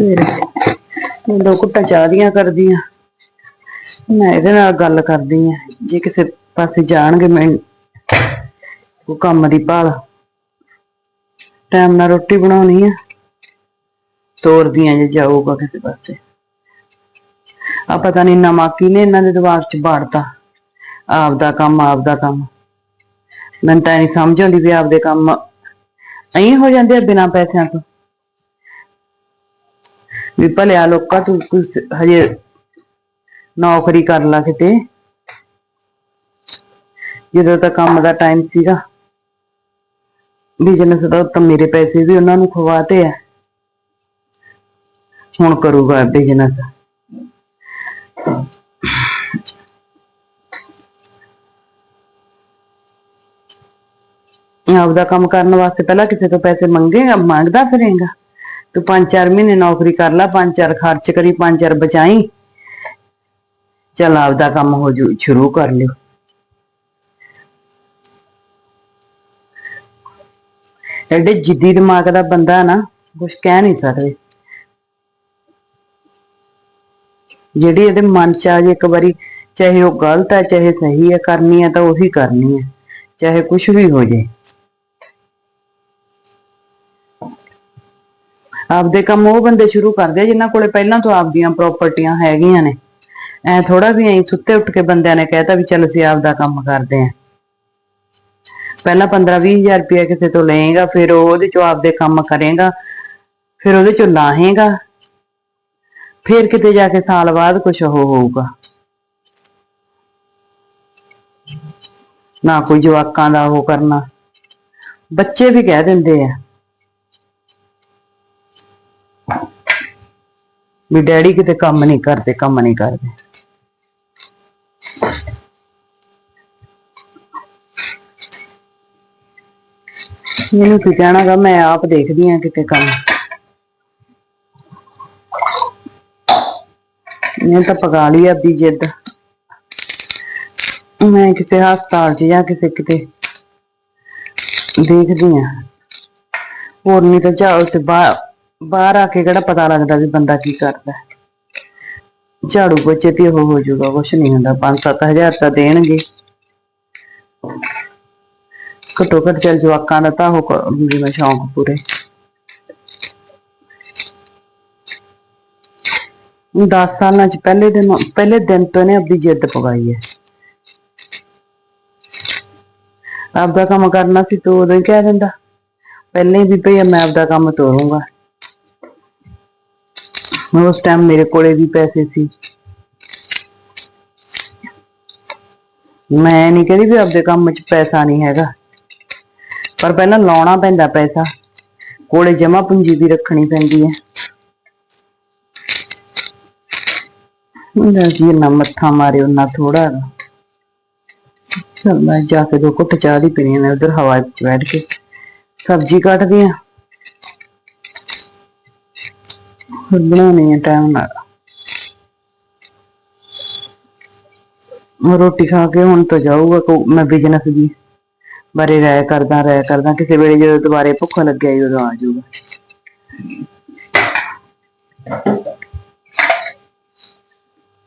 ਫਿਰ ਦੋ ਕੁੱਟਾਂ ਚਾਹ ਦੀਆਂ ਕਰਦੀਆਂ। ਮੈਂ ਇਹਦੇ ਨਾਲ ਗੱਲ ਕਰਦੀ ਆ। ਜੇ ਕਿਸੇ ਪਾਸੇ ਜਾਣਗੇ ਮੈਂ ਉਹ ਕੰਮ ਦੀ ਭਾਲ। ਟਾਈਮ ਨਾਲ ਰੋਟੀ ਬਣਾਉਣੀ ਆ। ਤੋਰਦੀਆਂ ਜੇ ਜਾਊਗਾ ਕਿਸੇ ਪਾਸੇ। ਆ ਪਤਾ ਨਹੀਂ ਨਵਾਂ ਕਿਹਨੇ ਇਹਨਾਂ ਦੇ ਦਿਮਾਗ 'ਚ ਬਾੜਤਾ ਆਪਦਾ ਕੰਮ ਆਪਦਾ ਕੰਮ। ਮੈਨੂੰ ਤਾਂ ਨਹੀਂ ਸਮਝ ਆਉਂਦੀ ਵੀ ਆਪਦੇ ਕੰਮ ਐਂ ਹੋ ਜਾਂਦੇ ਆ ਬਿਨਾਂ ਪੈਸਿਆਂ ਤੋਂ। ਵੀ ਭਲਿਆ ਲੋਕਾਂ, ਤੂੰ ਕੁਛ ਹਜੇ ਨੌਕਰੀ ਕਰ ਲਾ ਕਿਤੇ। ਜਦੋਂ ਤਾਂ ਕੰਮ ਦਾ ਟਾਈਮ ਸੀਗਾ। ਬਿਜ਼ਨਸ ਦਾ ਤਾਂ ਮੇਰੇ ਪੈਸੇ ਵੀ ਉਹਨਾਂ ਨੂੰ ਖਵਾਤੇ ਆ। ਹੁਣ ਕਰੂਗਾ ਬਿਜ਼ਨਸ ਆਪਦਾ ਕੰਮ ਕਰਨ ਵਾਸਤੇ ਪਹਿਲਾਂ ਕਿਸੇ ਤੋਂ ਪੈਸੇ ਮੰਗੇਗਾ, ਮੰਗਦਾ ਫਿਰੇਗਾ। ਤੂੰ ਪੰਜ ਚਾਰ ਮਹੀਨੇ ਨੌਕਰੀ ਕਰ ਲੈ ਪੰਜ ਚਾਰ ਖਰਚ ਕਰੀ ਪੰਜ ਚਾਰ ਬਚਾਈ। ਚੱਲ ਆਪਦਾ ਕੰਮ ਹੋ ਜੂ, ਸ਼ੁਰੂ ਕਰ ਲਿਓ। ਐਡੇ ਜਿੱਦੀ ਦਿਮਾਗ ਦਾ ਬੰਦਾ ਨਾ ਕੁਝ ਕਹਿ ਨਹੀਂ ਸਕਦੇ। ਜਿਹੜੀ ਇਹਦੇ ਮਨ ਚ ਆ ਜੇ ਇੱਕ ਵਾਰੀ, ਚਾਹੇ ਉਹ ਗਲਤ ਹੈ ਚਾਹੇ ਸਹੀ ਹੈ ਕਰਨੀ ਹੈ ਤਾਂ ਉਹੀ ਕਰਨੀ ਹੈ ਚਾਹੇ ਕੁਝ ਵੀ ਹੋ ਜੇ। ਆਪਦੇ ਕੰਮ ਉਹ ਬੰਦੇ ਸ਼ੁਰੂ ਕਰਦੇ ਆ ਜਿਨ੍ਹਾਂ ਕੋਲੇ ਪਹਿਲਾਂ ਤੋਂ ਆਪਦੀਆਂ ਪ੍ਰਾਪਰਟੀਆਂ ਹੈਗੀਆਂ ਨੇ। ਐ ਥੋੜਾ ਵੀ ਐਂ ਸੁੱਤੇ ਉੱਠ ਕੇ ਬੰਦਿਆਂ ਨੇ ਕਹਿਤਾ ਵੀ ਚੱਲ ਅਸੀਂ ਆਪਦਾ ਕੰਮ ਕਰਦੇ ਆ। ਪਹਿਲਾਂ 15 20000 ਰੁਪਏ ਕਿਸੇ ਤੋਂ ਲਏਗਾ, ਫਿਰ ਉਹਦੇ ਚੋਂ ਆਪਦੇ ਕੰਮ ਕਰੇਗਾ, ਫਿਰ ਉਹਦੇ ਚੋਂ ਲਾਹੇਗਾ, ਫਿਰ ਕਿਤੇ ਜਾ ਕੇ ਸਾਲ ਬਾਅਦ ਕੁਝ ਉਹ ਹੋਊਗਾ। ਨਾ ਕੋਈ ਜਵਾਕਾਂ ਦਾ ਉਹ ਕਰਨਾ। ਬੱਚੇ ਵੀ ਕਹਿ ਦਿੰਦੇ ਆ। ਵੀ ਡੈਡੀ ਕਿਤੇ ਕੰਮ ਨਹੀਂ ਕਰਦੇ, ਕੰਮ ਨਹੀਂ ਕਰਦੇ। ਮੈਨੂੰ ਕੀ ਕਹਿਣਾਗਾ, ਮੈਂ ਆਪ ਦੇਖਦੀ ਆ ਕਿਤੇ ਕੰਮ। ਮੈਂ ਤਾਂ ਪਕਾ ਲਈ ਆਪਦੀ ਜਿੱਦ। ਮੈਂ ਕਿਤੇ ਹਸਪਤਾਲ 'ਚ ਜਾਂ ਕਿਤੇ ਕਿਤੇ ਦੇਖਦੀ ਆ ਹੋਰ ਨਹੀਂ ਤਾਂ ਜਾ ਉੱਤੇ ਬਾਹਰ ਬਾਹਰ ਆ ਕੇ ਕਿਹੜਾ ਪਤਾ ਲੱਗਦਾ ਵੀ ਬੰਦਾ ਕੀ ਕਰਦਾ ਝਾੜੂ ਪੋਚੇ ਤੇ ਉਹ ਹੋ ਜਾਊਗਾ, ਕੁਛ ਨਹੀਂ ਹੁੰਦਾ 5-7000 ਤਾਂ ਦੇਣਗੇ। ਘੱਟੋ ਘੱਟ ਚੱਲ ਜਵਾਕਾਂ ਦਾ ਤਾਂ ਉਹ ਕਰੂੰਗੀ ਸ਼ੌਂਕ ਪੂਰੇ। 10 ਸਾਲਾਂ ਚ ਪਹਿਲੇ ਦਿਨ ਪਹਿਲੇ ਦਿਨ ਤੋਂ ਨੇ ਆਪਣੀ ਜਿੱਦ ਪਗਾਈ ਹੈ। ਆਪਦਾ ਕੰਮ ਕਰਨਾ ਸੀ ਤੂੰ ਉਦੋਂ ਹੀ ਕਹਿ ਦਿੰਦਾ। ਪਹਿਲੇ ਵੀ ਭਈ ਮੈਂ ਆਪਦਾ ਕੰਮ ਤੋਰੂੰਗਾ। ਉਸ ਟਾਈਮ ਮੇਰੇ ਕੋਲੇ ਵੀ ਪੈਸੇ ਸੀ। ਮੈਂ ਨਹੀਂ ਕਹਿੰਦੀ ਵੀ ਆਪਦੇ ਕੰਮ 'ਚ ਪੈਸਾ ਨਹੀਂ ਹੈਗਾ। ਪਰ ਪਹਿਲਾਂ ਲਾਉਣਾ ਪੈਂਦਾ ਪੈਸਾ। ਕੋਲੇ ਜਮਾ ਪੂੰਜੀ ਵੀ ਰੱਖਣੀ ਪੈਂਦੀ ਹੈ। ਉਹਦਾ ਕੀ ਨਾ ਮੱਥਾ ਮਾਰੇ ਉਹਨਾਂ ਥੋੜਾ ਚਲ ਮੈਂ ਜਾ ਕੇ ਦੋ ਘੁੱਟ ਚਾਹ ਦੀ ਪੀਣੀ ਨੇ ਉਧਰ ਹਵਾ ਵਿੱਚ ਬੈਠ ਕੇ ਸਬਜ਼ੀ ਕੱਟਦੀ ਆ ਫਿਰ ਬਣਾਉਣੀ ਹੈ ਟਾਈਮ ਨਾਲ। ਰੋਟੀ ਖਾ ਕੇ ਹੁਣ ਤਾਂ ਜਾਊਗਾ ਕੋ, ਮੈਂ ਬਿਜ਼ਨਸ ਦੀ ਬਾਰੇ ਰਾਇ ਕਰਦਾ ਰਾਇ ਕਰਦਾ। ਕਿਸੇ ਵੇਲੇ ਜਦੋਂ ਦੁਬਾਰੇ ਭੁੱਖ ਲੱਗਿਆ ਹੀ ਉਦੋਂ ਆ ਜਾਊਗਾ।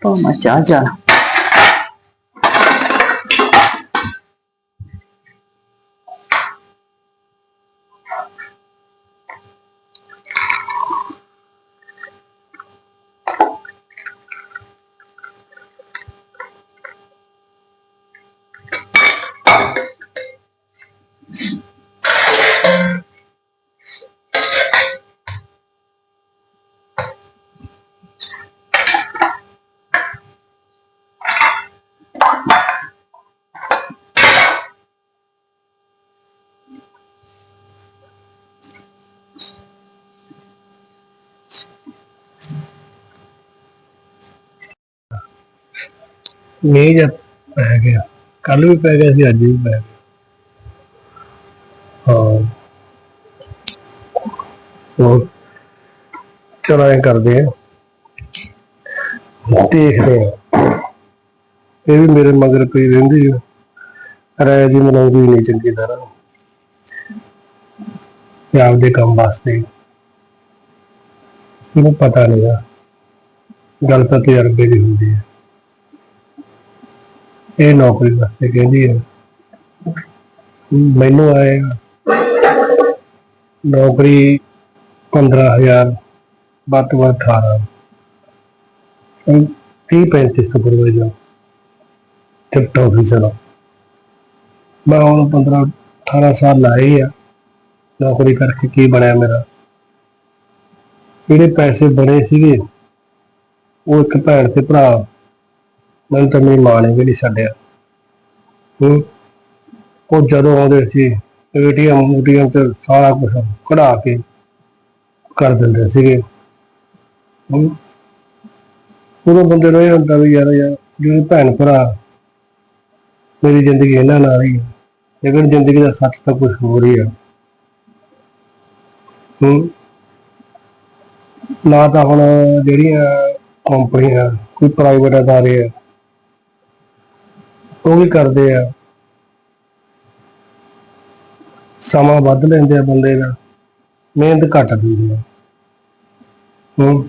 ਤਾਂ ਮੈਂ ਚਾਹ। ਮੀਂਹ ਜਦ ਪੈ ਗਿਆ। ਕੱਲ ਵੀ ਪੈ ਗਿਆ ਸੀ, ਅੱਜ ਵੀ ਪੈ ਗਿਆ। ਹਾਂ। ਹੋਰ? ਚਲੋ ਐ ਕਰਦੇ ਆ। ਦੇਖਦੇ ਆ। ਇਹ ਵੀ ਮੇਰੇ ਮਗਰ ਪਈ ਰਹਿੰਦੀ ਆ। ਰਾਏ ਜੀ ਮਨਾਉਂਦੀ ਨਹੀਂ ਚੰਗੀ ਤਰ੍ਹਾਂ। ਇਹ ਆਪਦੇ ਕੰਮ ਵਾਸਤੇ। ਇਹਨੂੰ ਪਤਾ ਨਹੀਂਗਾ ਗੱਲ ਤਾਂ ਤਜਰਬੇ ਦੀ ਹੁੰਦੀ ਹੈ ਇਹ ਨੌਕਰੀ ਵਾਸਤੇ ਕਹਿੰਦੀ ਹੈ। ਮੈਨੂੰ ਆਏ ਨੌਕਰੀ 15000 ਵੱਧ ਤੋਂ ਵੱਧ 18 ਤੀਹ ਪੈਂਤੀ ਸੁਪਰਵਾਈਜ਼ਰ ਟਿਪ ਆਫਿਸਰ ਮੈਂ ਹੁਣ 15 18 ਸਾਲ ਲਾਏ ਆ। ਨੌਕਰੀ ਕਰਕੇ ਕੀ ਬਣਿਆ ਮੇਰਾ? ਜਿਹੜੇ ਪੈਸੇ ਬਣੇ ਸੀਗੇ, ਉਹ ਇੱਕ ਭੈਣ ਤੇ ਭਰਾ ਮੈਨੂੰ ਤਾਂ ਮੇਰੀ ਮਾਂ ਨੇ ਵੀ ਨਹੀਂ ਛੱਡਿਆ। ਹੂੰ? ਉਹ ਜਦੋਂ ਆਉਂਦੇ ਸੀ, ਏਟੀਐਮ ਊਟੀਐਮ ਤੇ ਸਾਰਾ ਕੁਝ ਕਢਾ ਕੇ ਕਰ ਦਿੰਦੇ ਸੀਗੇ। ਹੂੰ? ਉਦੋਂ ਬੰਦੇ ਨੂੰ ਇਹ ਹੁੰਦਾ ਵੀ ਯਾਰ ਯਾਰ ਜਿਹੜੇ ਭੈਣ ਭਰਾ ਮੇਰੀ ਜ਼ਿੰਦਗੀ ਇਹਨਾਂ ਨਾਲ ਹੀ ਹੈ ਲੇਕਿਨ ਜ਼ਿੰਦਗੀ ਦਾ ਸੱਚ ਤਾਂ ਕੁਝ ਹੋਰ ਹੀ ਆ। ਹੂੰ? ਨਾ ਤਾਂ ਹੁਣ ਜਿਹੜੀਆਂ ਕੰਪਨੀਆਂ, ਕੋਈ ਪ੍ਰਾਈਵੇਟ ਅਦਾਰੇ ਆ ਉਹ ਵੀ ਕਰਦੇ ਆ। ਸਮਾਂ ਵੱਧ ਲੈਂਦੇ ਆ ਬੰਦੇ ਦਾ। ਮਿਹਨਤ ਘੱਟ ਦਿੰਦੇ ਆ। ਹੂੰ।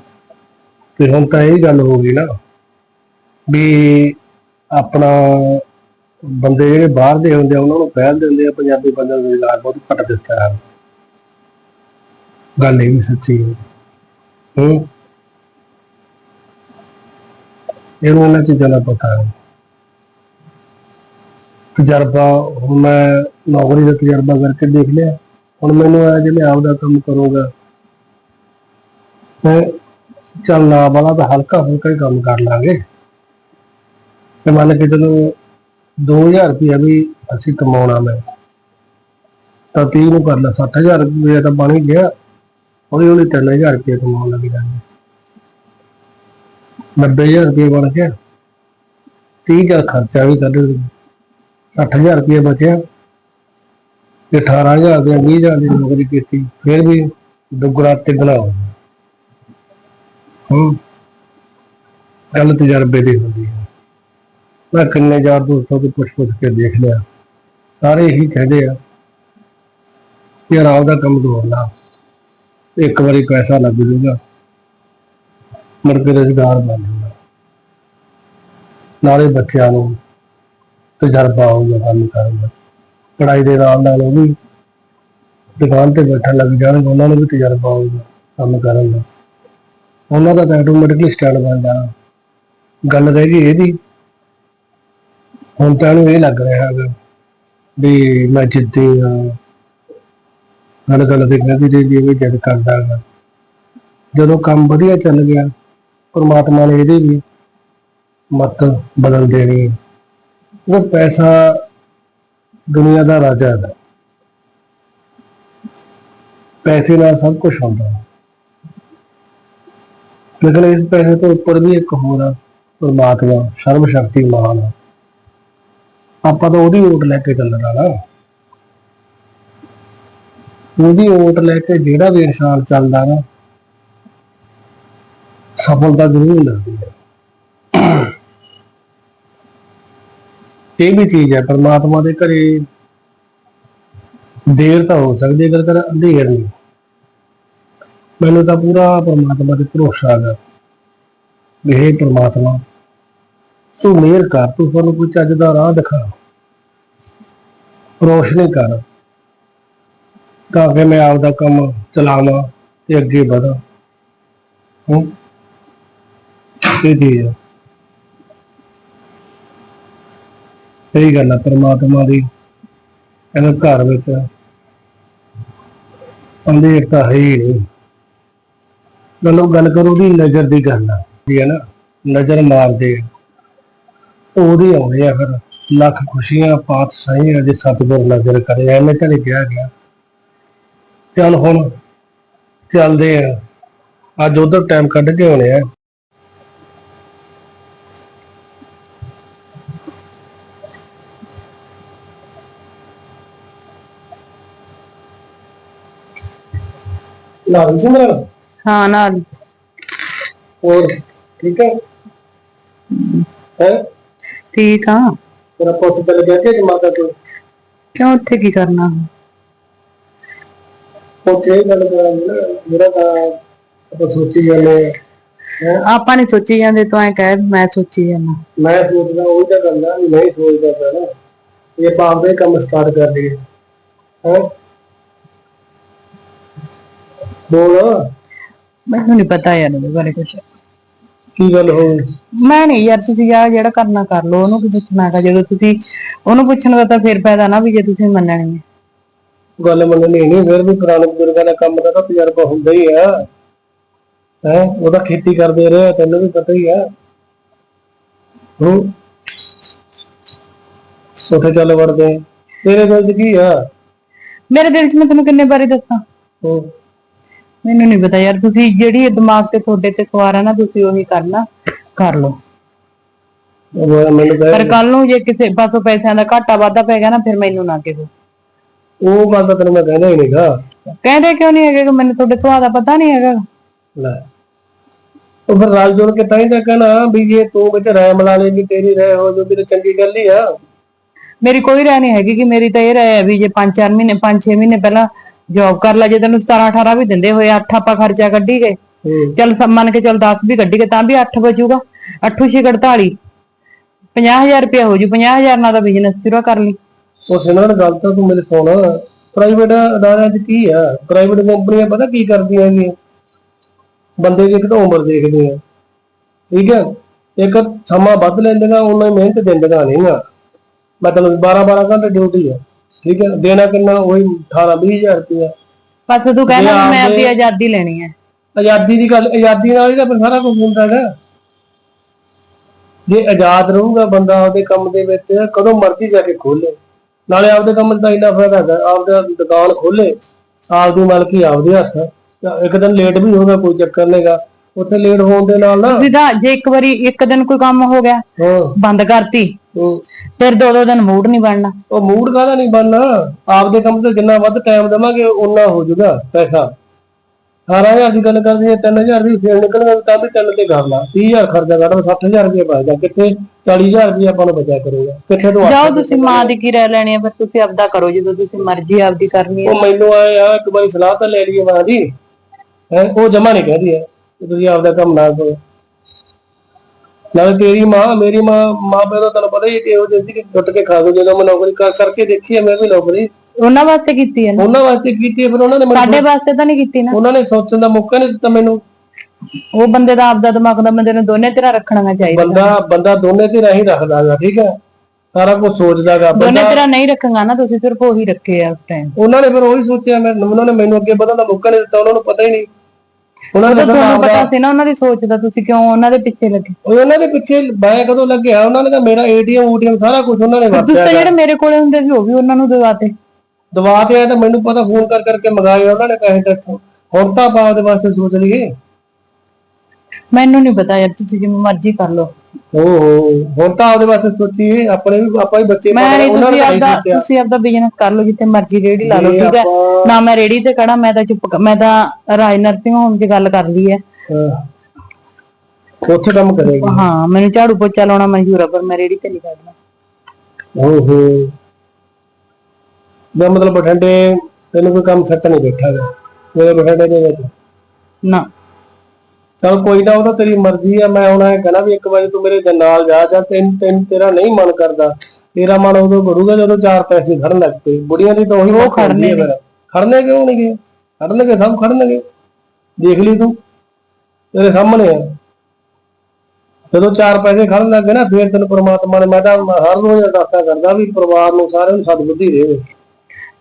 ਤੇ ਹੁਣ ਤਾਂ ਇਹ ਗੱਲ ਹੋ ਗਈ ਨਾ ਵੀ ਆਪਣਾ ਬੰਦੇ ਜਿਹੜੇ ਬਾਹਰ ਦੇ ਹੁੰਦੇ ਆ, ਉਹਨਾਂ ਨੂੰ ਪਹਿਲ ਦਿੰਦੇ ਆ, ਪੰਜਾਬੀ ਬੰਦੇ ਨੂੰ ਰੁਜ਼ਗਾਰ ਬਹੁਤ ਘੱਟ ਦਿੱਤਾ ਹੈ। ਗੱਲ ਇਹ ਵੀ ਸੱਚੀ ਹੈ। ਹੂੰ। ਇਹਨੂੰ ਇਹਨਾਂ ਚੀਜ਼ਾਂ ਦਾ ਪਤਾ ਹੈ। ਤਜਰਬਾ, ਹੁਣ ਮੈਂ ਨੌਕਰੀ ਦਾ ਤਜਰਬਾ ਕਰਕੇ ਦੇਖ ਲਿਆ। ਹੁਣ ਮੈਨੂੰ ਆ ਜੇ ਮੈਂ ਆਪਦਾ ਕੰਮ ਕਰੂੰਗਾ। ਮੈਂ ਚੱਲ ਨਾ ਵਾਲਾ ਤਾਂ ਹਲਕਾ ਫੁਲਕਾ ਹੀ ਕੰਮ ਕਰ ਲਾਂਗੇ। ਤੇ ਮੰਨ ਕੇ ਜਦੋਂ 2000 ਰੁਪਇਆ ਵੀ ਅਸੀਂ ਕਮਾਉਣਾ ਮੈਂ। ਤਾਂ 30 ਨੂੰ ਕਰ ਲਾ 60000 ਰੁਪਇਆ ਤਾਂ ਬਣ ਹੀ ਗਿਆ। ਹੌਲੀ ਹੌਲੀ 3000 ਰੁਪਇਆ ਕਮਾਉਣ ਲੱਗ ਜਾਂਦੇ 90000 ਰੁਪਇਆ ਬਣ ਗਿਆ। 30000 ਖਰਚਾ ਵੀ ਕੱਢ ਲਿਆ 60000 ਰੁਪਇਆ ਬਚਿਆ ਤੇ 18000 ਦੇ 20000 ਦੀ ਨੌਕਰੀ ਕੀਤੀ, ਫਿਰ ਵੀ ਦੁੱਗਣਾ ਤਿੱਗਣਾ ਹੋ ਗਿਆ। ਹੂੰ। ਗੱਲ ਤਜਰਬੇ ਦੀ ਹੁੰਦੀ ਹੈ। ਮੈਂ ਕਿੰਨੇ ਯਾਰ ਦੋਸਤਾਂ ਤੋਂ ਪੁੱਛ ਪੁੱਛ ਕੇ ਦੇਖ ਲਿਆ। ਸਾਰੇ ਇਹੀ ਕਹਿੰਦੇ ਆ ਕਿ ਆਰਾਮ ਦਾ ਕੰਮ ਦੋੜਨਾ ਇੱਕ ਵਾਰੀ ਪੈਸਾ ਲੱਗ ਜੂਗਾ, ਮੁੜ ਕੇ ਰੁਜ਼ਗਾਰ ਬਣ ਜੂਗਾ। ਨਾਲੇ ਬੱਚਿਆਂ ਨੂੰ ਤਜਰਬਾ ਹੋਊਗਾ ਕੰਮ ਕਰਨ ਦਾ ਪੜ੍ਹਾਈ ਦੇ ਨਾਲ ਨਾਲ ਉਹ ਵੀ ਦੁਕਾਨ ਤੇ ਬੈਠਣ ਲੱਗ ਜਾਣਗੇ, ਉਹਨਾਂ ਨੂੰ ਵੀ ਤਜਰਬਾ ਹੋਊਗਾ, ਕੰਮ ਕਰਨ ਦਾ ਉਹਨਾਂ ਦਾ ਆਟੋਮੈਟਿਕਲੀ ਸਟੈਂਡ ਬਣ ਜਾਣਾ। ਗੱਲ ਰਹਿ ਗਈ ਇਹਦੀ। ਹੁਣ ਤਾਂ ਇਹਨੂੰ ਇਹ ਲੱਗ ਰਿਹਾ ਹੈਗਾ ਵੀ ਮੈਂ ਜਿੱਦੀ ਆ ਗੱਲ ਗੱਲ ਤੇ ਕਹਿੰਦੀ ਰਹੀ ਵੀ ਜਦ ਕਰਦਾ ਹੈਗਾ। ਜਦੋਂ ਕੰਮ ਵਧੀਆ ਚੱਲ ਗਿਆ, ਪਰਮਾਤਮਾ ਨੇ ਇਹਦੀ ਵੀ ਮਤ ਬਦਲ ਦੇਣੀ ਉਹ ਪੈਸਾ ਦੁਨੀਆ ਦਾ ਰਾਜਾ ਹੈ। ਪੈਸੇ ਨਾਲ ਸਭ ਕੁਝ ਹੁੰਦਾ ਹੈ। ਲੇਕਿਨ ਇਸ ਪੈਸੇ ਤੋਂ ਉੱਪਰ ਵੀ ਇੱਕ ਹੋਰ ਆ ਪਰਮਾਤਮਾ ਸਰਵ ਸ਼ਕਤੀਮਾਨ ਆ ਆਪਾਂ ਤਾਂ ਉਹਦੀ ਓਟ ਲੈ ਕੇ ਚੱਲਣਾ ਨਾ। ਉਹਦੀ ਓਟ ਲੈ ਕੇ ਜਿਹੜਾ ਵੀ ਇਨਸਾਨ ਚੱਲਦਾ ਨਾ, ਸਫਲਤਾ ਜ਼ਰੂਰ ਮਿਲਦੀ ਹੈ। ਇਹ ਵੀ ਚੀਜ਼ ਹੈ, ਪਰਮਾਤਮਾ ਦੇ ਘਰੇ ਦੇਰ ਤਾਂ ਹੋ ਸਕਦੀ ਹੈ, ਅਗਰ ਅੰਧੇਰ ਨਹੀਂ। ਮੈਨੂੰ ਤਾਂ ਪੂਰਾ ਪਰਮਾਤਮਾ ਤੇ ਭਰੋਸਾ ਹੈਗਾ ਵੀ ਪਰਮਾਤਮਾ, ਤੂੰ ਮਿਹਰ ਕਰ, ਤੂੰ ਸਾਨੂੰ ਕੋਈ ਚੱਜ ਦਾ ਰਾਹ ਦਿਖਾ। ਰੋਸ਼ਨੀ ਕਰ, ਤਾਂ ਕਿ ਮੈਂ ਆਪਦਾ ਕੰਮ ਚਲਾਵਾਂ ਤੇ ਅੱਗੇ ਵਧਾਂ। ਹੂੰ? ਇਹ ਚੀਜ਼ ਸਹੀ ਗੱਲ ਆ, ਪਰਮਾਤਮਾ ਦੀ ਇਹਨਾਂ ਘਰ ਵਿੱਚ ਅੰਧੇਰ ਤਾਂ ਹੈ ਹੀ ਨਹੀਂ। ਗੱਲ ਕਰੋ ਉਹਦੀ ਨਜ਼ਰ ਦੀ ਗੱਲ ਆ ਵੀ ਹੈ ਨਾ? ਨਜ਼ਰ ਮਾਰਦੇ ਉਹਦੀ ਆਉਂਦੇ ਆ ਫਿਰ ਲੱਖ ਖੁਸ਼ੀਆਂ ਪਾਤ ਸਹੀ ਅਜੇ ਸਤਿਗੁਰ ਨਜ਼ਰ ਕਰੇ, ਐਵੇਂ ਤਾਂ ਨਹੀਂ ਕਿਹਾ ਗਿਆ। ਚੱਲ ਹੁਣ ਚੱਲਦੇ ਆ। ਅੱਜ ਉਧਰ ਟਾਈਮ ਕੱਢ ਕੇ ਆਉਣੇ ਆ। ਲਾ ਵੀ ਸਿਮਰਨ ਹਾਂ ਨਾਲ ਹੋਰ ਠੀਕ ਹੈ? ਹੈ? ਠੀਕ ਆ। ਤੇਰਾ ਪੁੱਤ ਚੱਲ ਗਿਆ ਕਿ ਮਾਤਾ ਤੋਂ? ਕਿਉਂ ਉੱਥੇ ਕੀ ਕਰਨਾ? ਉੱਥੇ ਇਹ ਗੱਲ ਕਰਾਂਗੇ ਨਾ ਮੇਰਾ ਤਾਂ ਆਪਾਂ ਸੋਚੀ ਜਾਂਦੇ ਆ। ਆਪਾਂ ਨਹੀਂ ਸੋਚੀ ਜਾਂਦੇ ਤੂੰ ਐ ਕਹਿ ਮੈਂ ਸੋਚੀ ਜਾਂਦਾ। ਮੈਂ ਸੋਚਦਾ ਉਹੀ ਤਾਂ ਗੱਲ ਆ ਨਹੀਂ ਸੋਚਦਾ ਨਾ। ਇਹ ਆਪਾਂ ਆਪਦੇ ਕੰਮ ਸਟਾਰਟ ਕਰ ਲਈਏ। ਹੈ? ਬੋਲ। ਮੈਨੂੰ ਨਹੀਂ ਪਤਾ ਯਾਰ ਇਹਦੇ ਬਾਰੇ ਕੁਝ ਕੀ ਗੱਲ ਹੋਈ ਮੈਂ ਨਹੀਂ ਯਾਰ ਤੁਸੀਂ ਆ ਜਿਹੜਾ ਕਰਨਾ ਕਰ ਲਓ ਉਹਨੂੰ ਕੀ ਪੁੱਛਣਾ ਹੈਗਾ? ਜਦੋਂ ਤੁਸੀਂ ਉਹਨੂੰ ਪੁੱਛਣ ਦਾ ਤਾਂ ਫਿਰ ਫਾਇਦਾ ਨਾ ਵੀ ਜੇ ਤੁਸੀਂ ਮੰਨਣੀ ਹੈ। ਗੱਲ ਮੰਨਣੀ ਨਹੀਂ ਫਿਰ ਵੀ ਪੁਰਾਣੇ ਬਜ਼ੁਰਗਾਂ ਦਾ ਕੰਮ ਦਾ ਤਾਂ ਤਜਰਬਾ ਹੁੰਦਾ ਹੀ ਆ। ਹੈ ਉਹਦਾ ਖੇਤੀ ਕਰਦੇ ਰਹੇ ਤੈਨੂੰ ਵੀ ਪਤਾ ਹੀ ਆ। ਹੂੰ। ਉੱਥੇ ਚੱਲ ਵੜਦੇ ਤੇਰੇ ਦਿਲ 'ਚ ਕੀ ਆ? ਮੇਰੇ ਦਿਲ 'ਚ ਮੈਂ ਤੈਨੂੰ ਕਿੰਨੇ ਵਾਰੀ ਦੱਸਾਂ? ਹੂੰ। ਮੈਨੂੰ ਨਹੀਂ ਪਤਾ ਯਾਰ ਤੁਸੀਂ ਜਿਹੜੀ ਦਿਮਾਗ ਤੇ ਤੁਹਾਡੇ ਤੇ ਸਵਾਰ ਹੈ ਨਾ ਤੁਸੀਂ ਉਹੀ ਕਰਨਾ ਕਰ ਲਓ। ਉਹ ਮੈਨੂੰ ਕਹਿ ਪਰ ਕੱਲ ਨੂੰ ਜੇ ਕਿਸੇ ਪਾਸੋਂ ਪੈਸਿਆਂ ਦਾ ਘਾਟਾ ਵਾਧਾ ਪੈ ਗਿਆ ਨਾ ਫਿਰ ਮੈਨੂੰ ਨਾ ਕਿਹੋ। ਉਹ ਗੱਲ ਤਾਂ ਤੈਨੂੰ ਮੈਂ ਕਹਿੰਦਾ ਹੀ ਨਹੀਂਗਾ। ਕਹਿੰਦੇ ਕਿਉਂ ਨਹੀਂ ਹੈਗੇ ਕਿ ਮੈਨੂੰ ਤੁਹਾਡੇ ਸੁਭਾਅ ਦਾ ਪਤਾ ਨਹੀਂ ਹੈਗਾ? ਲੈ। ਉਹ ਫਿਰ ਰਲ ਜੁੜ ਕੇ ਤਾਂ ਹੀ ਤਾਂ ਕਹਿਣਾ ਵੀ ਜੇ ਤੂੰ ਵਿੱਚ ਰਹਿ ਮਿਲਾ ਲੇਗੀ ਤੇਰੀ ਰਹਿ ਹੋ ਜੋ ਤੇ ਚੰਗੀ ਗੱਲ ਹੀ ਆ। ਮੇਰੀ ਕੋਈ ਰਾਏ ਨਹੀਂ ਹੈਗੀ ਕਿ ਮੇਰੀ ਤਾਂ ਇਹ ਰਾਏ ਹੈ ਵੀ ਜੇ 5-4 ਮਹੀਨੇ 5-6 ਮਹੀਨੇ ਪਹਿਲਾਂ ਜੌਬ ਕਰ ਲਾ ਜੇ ਤੈਨੂੰ 17-18 ਵੀ ਦਿੰਦੇ ਹੋਏ 8 ਆਪਾਂ ਖਰਚਾ ਕੱਢੀ ਗਏ। ਚੱਲ ਮੰਨ ਕੇ ਚੱਲ 10 ਵੀ ਕੱਢੀ ਗਏ ਤਾਂ ਵੀ 8 ਬਚੂਗਾ। 8 ਛੇ 48 50000 ਰੁਪਇਆ ਹੋ ਜੂ 50000 ਨਾਲ ਦਾ ਬਿਜ਼ਨਸ ਸ਼ੁਰੂ ਕਰ ਲਈ। ਉਹ ਸਿਮਰਨ ਗੱਲ ਤਾਂ ਤੂੰ ਮੇਰੇ ਸੁਣ। ਪ੍ਰਾਈਵੇਟ ਅਦਾਰਿਆਂ 'ਚ ਕੀ ਆ? ਪ੍ਰਾਈਵੇਟ ਕੰਪਨੀਆਂ ਪਤਾ ਕੀ ਕਰਦੀਆਂ ਹੈਗੀਆਂ ਬੰਦੇ ਦੀ ਇੱਕ ਤਾਂ ਉਮਰ ਦੇਖਦੇ ਆ। ਠੀਕ ਹੈ ਇੱਕ ਸਮਾਂ ਵੱਧ ਲੈਂਦੀਆਂ ਉਹਨਾਂ ਹੀ ਮਿਹਨਤ ਦਿੰਦੀਆਂ ਨਹੀਂਗਾ ਮਤਲਬ 12 12 ਘੰਟੇ ਡਿਊਟੀ ਆ। ਠੀਕ ਹੈ ਦੇਣਾ ਕਿੰਨਾ ਉਹੀ 18 20000 ਰੁਪਇਆ ਬਸ ਤੂੰ ਵੀ ਮੈਂ ਆਪਣੀ ਆਜ਼ਾਦੀ ਲੈਣੀ ਹੈ। ਆਜ਼ਾਦੀ ਦੀ ਗੱਲ ਆਜ਼ਾਦੀ ਨਾਲ ਹੀ ਤਾਂ ਫਿਰ ਸਾਰਾ ਕੁਝ ਹੁੰਦਾ ਹੈਗਾ। ਜੇ ਆਜ਼ਾਦ ਰਹੂਗਾ ਬੰਦਾ ਆਪਦੇ ਕੰਮ ਦੇ ਵਿੱਚ ਕਦੋਂ ਮਰਜ਼ੀ ਜਾ ਕੇ ਖੋਲੇ। ਨਾਲੇ ਆਪਦੇ ਕੰਮ ਦਾ ਇੰਨਾ ਫਾਇਦਾ ਹੈਗਾ ਆਪਦਾ ਦੁਕਾਨ ਖੋਲੇ ਆਪਦੀ ਮਾਲਕੀ ਆਪਦੇ ਹੱਥ ਇੱਕ ਦਿਨ ਲੇਟ ਵੀ ਹੋਗਾ ਕੋਈ ਚੱਕਰ ਨਹੀਂਗਾ ਉੱਥੇ ਲੇਟ ਹੋਣ ਦੇ ਨਾਲ ਨਾ ਤੁਸੀਂ ਤਾਂ ਜੇ ਇੱਕ ਵਾਰੀ ਇੱਕ ਦਿਨ ਕੋਈ ਕੰਮ ਹੋ ਗਿਆ ਹਾਂ। ਬੰਦ ਕਰਤੀ ਫਿਰ ਦੋ ਦੋ ਦਿਨ ਮੂਡ ਨਹੀਂ ਬਣਨਾ। ਉਹ ਮੂਡ ਕਾਹਦਾ ਨਹੀਂ ਬਣਨਾ? ਆਪਦੇ ਕੰਮ ਤੇ ਜਿੰਨਾ ਵੱਧ ਟਾਈਮ ਦੇਵਾਂਗੇ ਉਨਾ ਹੋ ਜਾਊਗਾ ਪੈਸਾ। 18000 ਦੀ ਗੱਲ ਕਰਦੇ ਆ 3000 ਦੀ ਫੇਰ ਨਿਕਲਣਾ ਤਾਂ ਵੀ ਤਿੰਨ ਤੇ ਕਰ ਲਾ। 30000 ਖਰਚਾ ਕਰਦਾ 60000 ਰੁਪਏ ਬਚਦਾ ਕਿੱਥੇ 40000 ਰੁਪਏ ਆਪਾਂ ਨੂੰ ਬਚਿਆ ਕਰੇਗਾ। ਕਿੱਥੇ ਤੋਂ ਜਾਓ ਤੁਸੀਂ ਮਾਂ ਦੀ ਕੀ ਰਹਿ ਲੈਣੀ ਹੈ ਬਸ ਤੁਸੀਂ ਆਪਦਾ ਕਰੋ ਜਦੋਂ ਤੁਸੀਂ ਮਰਜ਼ੀ ਆਪਦੀ ਕਰਨੀ ਹੈ ਉਹ ਮੈਨੂੰ ਆਏ ਆ ਇੱਕ ਵਾਰੀ ਸਲਾਹ ਤਾਂ ਲੈ ਲਈਏ ਮਾਂ ਦੀ। ਹੈ ਉਹ ਜਮਾ ਨਹੀਂ ਕਹਦੀ ਹੈ ਕਿ ਤੁਸੀਂ ਆਪਦਾ ਕੰਮ ਨਾ ਕਰੋ। ਨਾਲੇ ਤੇਰੀ ਮਾਂ ਮੇਰੀ ਮਾਂ ਮਾਂ ਪਿਓ ਦਾ ਤੈਨੂੰ ਪਤਾ ਹੀ ਹੈ ਕਿ ਉਹ ਜਿਹੀ ਕਿ ਟੁੱਟ ਕੇ ਖਾ ਗਏ ਜਦੋਂ ਮੈਂ ਨੌਕਰੀ ਕਰ ਕਰਕੇ ਦੇਖੀ ਹੈ ਮੈਂ ਵੀ ਨੌਕਰੀ। ਉਹਨਾਂ ਵਾਸਤੇ ਕੀਤੀ ਹੈ ਨਾ? ਉਹਨਾਂ ਵਾਸਤੇ ਕੀਤੀ ਹੈ ਫਿਰ ਉਹਨਾਂ ਨੇ ਮੈਨੂੰ- ਸਾਡੇ ਵਾਸਤੇ ਤਾਂ ਨਹੀਂ ਕੀਤੀ ਨਾ। ਉਹਨਾਂ ਨੇ ਸੋਚਣ ਦਾ ਮੌਕਾ ਨਹੀਂ ਦਿੱਤਾ ਮੈਨੂੰ। ਉਹ ਬੰਦੇ ਦਾ ਆਪਦਾ ਦਿਮਾਗ ਦਾ ਬੰਦੇ ਨੂੰ ਦੋਨੇ ਤਰ੍ਹਾਂ ਰੱਖਣਾ ਚਾਹੀਦਾ। ਬੰਦਾ ਬੰਦਾ ਦੋਨੇ ਤੇ ਰਾਹੀਂ ਰੱਖਦਾ ਗਾ ਠੀਕ ਹੈ? ਸਾਰਾ ਕੁਝ ਸੋਚਦਾਗਾ ਦੋਨੇ ਬੰਦਾ ਤਰ੍ਹਾਂ ਨਹੀਂ ਰੱਖਾਂਗਾ ਨਾ ਤੁਸੀਂ ਸਿਰਫ ਉਹੀ ਰੱਖੇ ਆ ਉਸ ਟਾਈਮ ਉਹਨਾਂ ਨੇ ਫਿਰ ਉਹੀ ਸੋਚਿਆ ਮੈਂ ਉਹਨਾਂ ਨੇ ਮੈਨੂੰ ਅੱਗੇ ਵਧਣ ਦਾ ਮੌਕਾ ਨਹੀਂ ਦਿੱਤਾ ਉਹਨਾਂ ਨੂੰ ਪਤਾ ਹੀ ਨਹੀਂ। ਉਹਨਾਂ ਫਿਰ ਤੁਹਾਨੂੰ ਪਤਾ ਸੀ ਨਾ ਉਹਨਾਂ ਦੀ ਸੋਚ ਦਾ ਤੁਸੀਂ ਕਿਉਂ ਉਹਨਾਂ ਦੇ ਪਿੱਛੇ ਲੱਗੇ? ਉਹ ਉਹਨਾਂ ਦੇ ਪਿੱਛੇ ਮੈਂ ਕਦੋਂ ਲੱਗਿਆ? ਉਹਨਾਂ ਨੇ ਤਾਂ ਮੇਰਾ ਏਟੀਐਮ ਊਟੀਐਮ ਸਾਰਾ ਕੁਝ ਉਹਨਾਂ ਨੇ ਤੁਸੀਂ ਵਰਤਿਆ ਤਾਂ ਜਿਹੜੇ ਮੇਰੇ ਕੋਲੇ ਹੁੰਦੇ ਸੀ ਉਹ ਵੀ ਉਹਨਾਂ ਨੂੰ ਦਵਾਤੇ ਦਵਾ ਤੇ ਆਇਆ ਤਾਂ ਮੈਨੂੰ ਪਤਾ ਫੋਨ ਕਰ ਕਰਕੇ ਮੰਗਾਏ ਉਹਨਾਂ ਨੇ ਪੈਸੇ ਦਿੱਤੇ ਹੁਣ ਤਾਂ ਆਪਾਂ ਵਾਸਤੇ ਸੋਚ ਲਈਏ। ਮੈਨੂੰ ਨਹੀਂ ਪਤਾ ਯਾਰ ਤੁਸੀਂ ਜਿਵੇਂ ਮਰਜ਼ੀ ਕਰ ਲਓ। ਓਹੋ ਹੁਣ ਤਾਂ ਉਹਦੇ ਵਾਸਤੇ ਸੋਚੀਏ ਆਪਣੇ ਵੀ ਆਪਾਂ ਵੀ ਬੱਚੇ ਮੈਂ ਨਹੀਂ ਤੁਸੀਂ ਆਪਦਾ ਤੁਸੀਂ ਆਪਦਾ ਬਿਜ਼ਨਸ ਕਰ ਲਓ ਜਿੱਥੇ ਮਰਜ਼ੀ ਰੇੜੀ ਲਾ ਲਓ ਠੀਕ ਹੈ? ਨਾ ਮੈਂ ਰੇੜੀ ਤੇ ਖੜਾ ਮੈਂ ਤਾਂ ਚੁੱਪ ਮੈਂ ਤਾਂ ਰਾਜ ਨਰਸਿੰਗ ਹੋਮ 'ਚ ਗੱਲ ਕਰ ਲਈ ਹੈ। ਉੱਥੇ ਕੰਮ ਕਰੇਗੀ। ਹਾਂ ਮੈਨੂੰ ਝਾੜੂ ਪੋਚਾ ਲਾਉਣਾ ਮਨਜ਼ੂਰ ਹੈ ਪਰ ਮੈਂ ਰੇੜੀ ਤੇ ਨਹੀਂ ਕਰਨਾ। ਓਹੋ। ਦਾ ਮਤਲਬ ਬਠਿੰਡੇ ਤੈਨੂੰ ਕੋਈ ਕੰਮ ਸੈੱਟ ਨਹੀਂ ਬੈਠਾਗਾ ਮੇਰੇ ਬਠਿੰਡੇ ਦੇ ਵਿੱਚ? ਨਾ। ਚਲ ਕੋਈ ਨਾ ਉਹ ਤਾਂ ਤੇਰੀ ਮਰਜ਼ੀ ਆ ਮੈਂ ਹੁਣ ਇਹ ਕਹਿਣਾ ਵੀ ਇੱਕ ਵਾਰੀ ਤੂੰ ਮੇਰੇ ਦੇ ਨਾਲ ਜਾ ਜਾ ਤੈਨੂੰ ਤੈਨੂੰ ਤੇਰਾ ਨਹੀਂ ਮਨ ਕਰਦਾ। ਤੇਰਾ ਮਨ ਉਦੋਂ ਕਰੂਗਾ ਜਦੋਂ ਚਾਰ ਪੈਸੇ ਖੜਨ ਲੱਗ ਪਏ। ਬੁੜੀਆਂ ਦੀ ਤਾਂ ਉਹੀ ਉਹ ਖੜਨੇ ਫਿਰ। ਖੜਨੇ ਕਿਉਂ ਨਹੀਂ ਗਏ ਖੜਨਗੇ ਸਭ ਖੜਨਗੇ। ਦੇਖ ਲਈ ਤੂੰ ਤੇਰੇ ਸਾਹਮਣੇ ਆ। ਜਦੋਂ ਚਾਰ ਪੈਸੇ ਖੜਨ ਲੱਗ ਗਏ ਨਾ ਫਿਰ ਤੈਨੂੰ ਪ੍ਰਮਾਤਮਾ ਨੇ ਮੈਂ ਤਾਂ ਹਰ ਰੋਜ਼ ਅਰਦਾਸਾਂ ਕਰਦਾ ਵੀ ਪਰਿਵਾਰ ਨੂੰ ਸਾਰਿਆਂ ਨੂੰ ਸਤਬੁੱਧੀ ਦੇਵੇ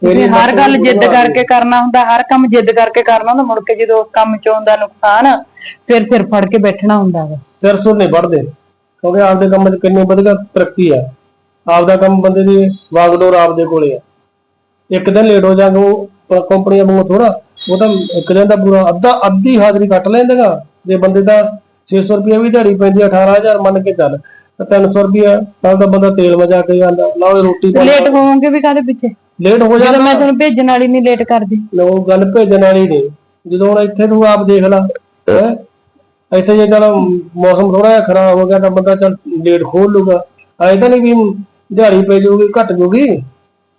ਤੁਸੀਂ ਹਰ ਗੱਲ ਜਿੱਦ ਕਰਕੇ ਕਰਨਾ ਹੁੰਦਾ ਹਰ ਕੰਮ ਜਿੱਦ ਕਰਕੇ ਕਰਨਾ ਹੁੰਦਾ ਮੁੜ ਕੇ ਜਦੋਂ ਉਸ ਕੰਮ 'ਚ ਆਉਂਦਾ ਨੁਕਸਾਨ ਫਿਰ ਫਿਰ ਫੜ ਕੇ ਬੈਠਣਾ ਹੁੰਦਾ ਵਾ। ਸਿਰ ਸੁਰ ਨਹੀਂ ਵੱਢਦੇ। ਕਿਉਂਕਿ ਆਪਦੇ ਕੰਮ 'ਚ ਕਿੰਨੀ ਵਧੀਆ ਤਰੱਕੀ ਆ। ਆਪਦਾ ਕੰਮ ਬੰਦੇ ਦੀ ਵਾਗਡੋਰ ਆਪਦੇ ਕੋਲੇ ਆ। ਇੱਕ ਦਿਨ ਲੇਟ ਹੋ ਜਾਗਾ ਉਹ ਕੰਪਨੀਆਂ ਵਾਂਗੂ ਥੋੜਾ ਉਹ ਤਾਂ ਇੱਕ ਦਿਨ ਦਾ ਪੂਰਾ ਅੱਧਾ ਅੱਧੀ ਹਾਜ਼ਰੀ ਕੱਟ ਲੈਂਦੇਗਾ ਜੇ ਬੰਦੇ ਦਾ 600 ਰੁਪਏ ਵੀ ਦਿਹਾੜੀ ਪੈਂਦੀ ਆ, 18000 ਮੰਨ ਕੇ ਚੱਲ। ਤਾਂ 300 ਰੁਪਏ ਨਾਲ ਤਾਂ ਬੰਦਾ ਤੇਲ ਮਜਾ ਕੇ ਜਾਂਦਾ ਉਹ ਰੋਟੀ ਪਾਣੀ ਲੇਟ ਹੋਵਾਂਗੇ ਵੀ ਕਾਹਦੇ ਪਿੱਛੇ? ਲੇਟ ਹੋ ਜਦੋਂ ਜਾਂਦਾ। ਮੈਂ ਤੁਹਾਨੂੰ ਭੇਜਣ ਵਾਲੀ ਨਹੀਂ ਲੇਟ ਕਰਦੀ। ਉਹ ਗੱਲ ਭੇਜਣ ਵਾਲੀ ਨਹੀਂ। ਜਦੋਂ ਹੁਣ ਇੱਥੇ ਤੂੰ ਆਪ ਦੇਖ ਲੈ ਹੈਂ? ਇੱਥੇ ਜੇ ਚੱਲ ਮੌਸਮ ਥੋੜਾ ਜਿਹਾ ਖਰਾਬ ਹੋ ਗਿਆ ਤਾਂ ਬੰਦਾ ਚੱਲ ਲੇਟ ਖੋਲ ਲੂਗਾ ਐ ਤਾਂ ਨਹੀਂ ਵੀ ਦਿਹਾੜੀ ਪੈ ਜਾਊਗੀ ਘਟ ਜਾਊਗੀ?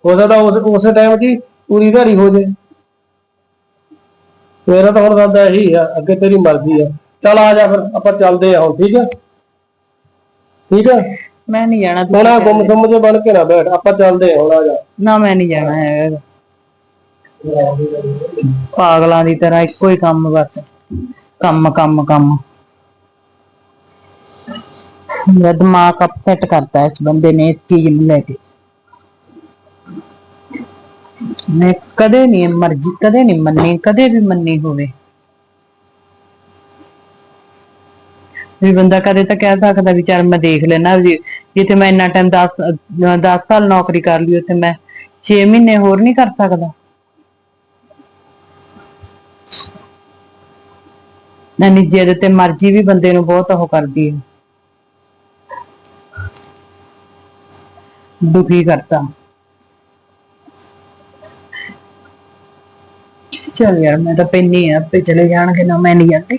ਹੋ ਸਕਦਾ ਉਸ ਉਸੇ ਟਾਈਮ 'ਚ ਹੀ ਪੂਰੀ ਦਿਹਾੜੀ ਹੋ ਜੇ ਮੇਰਾ ਤਾਂ ਹੁਣ ਰਾਦਾ ਇਹੀ ਆ ਅੱਗੇ ਤੇਰੀ ਮਰਜ਼ੀ ਆ। ਚੱਲ ਆ ਜਾ ਫਿਰ ਆਪਾਂ ਚੱਲਦੇ ਆ ਹੁਣ ਠੀਕ ਆ? ਠੀਕ ਆ? ਮੈਂ ਨਹੀਂ ਜਾਣਾ ਹੁਣ ਆ ਗੁੰਮ ਸੁੰਮ ਜੇ ਬਣ ਕੇ ਨਾ ਬੈਠ ਆਪਾਂ ਚੱਲਦੇ ਆ ਹੁਣ ਆ ਜਾ। ਨਾ ਮੈਂ ਨਹੀਂ ਜਾਣਾ ਹੈਗਾ। ਪਾਗਲਾਂ ਦੀ ਤਰ੍ਹਾਂ ਇੱਕੋ ਹੀ ਕੰਮ ਬਸ। ਕੰਮ ਕੰਮ ਕੰਮ। ਮੇਰਾ ਦਿਮਾਗ ਅਪਸੈਟ ਕਰਤਾ ਇਸ ਬੰਦੇ ਨੇ ਇਸ ਚੀਜ਼ ਨੂੰ ਲੈ ਕੇ। ਮੈਂ ਕਦੇ ਨਹੀਂ ਮਰਜ਼ੀ ਕਦੇ ਨਹੀਂ ਮੰਨੀ ਕਦੇ ਵੀ ਮੰਨੀ ਹੋਵੇ। ਵੀ ਬੰਦਾ ਕਦੇ ਤਾਂ ਕਹਿ ਸਕਦਾ ਵੀ ਚੱਲ ਮੈਂ ਦੇਖ ਲੈਣਾ ਜੀ ਜਿੱਥੇ ਮੈਂ ਇੰਨਾ ਟਾਈਮ 10 10 ਸਾਲ ਨੌਕਰੀ ਕਰ ਲਈ, ਉੱਥੇ ਮੈਂ 6 ਮਹੀਨੇ ਹੋਰ ਨਹੀਂ ਕਰ ਸਕਦਾ। ਨਹੀਂ ਜਿੱਦ ਤੇ ਮਰਜ਼ੀ ਵੀ ਬੰਦੇ ਨੂੰ ਬਹੁਤ ਉਹ ਕਰਦੀ ਹੈ। ਦੁਖੀ ਕਰਤਾ। ਚਲ ਯਾਰ ਮੈਂ ਤਾਂ ਪੈਣੀ ਆ ਆਪੇ ਚਲੇ ਜਾਣਗੇ ਨਾ, ਮੈਂ ਨਹੀਂ ਜਾਂਦੀ।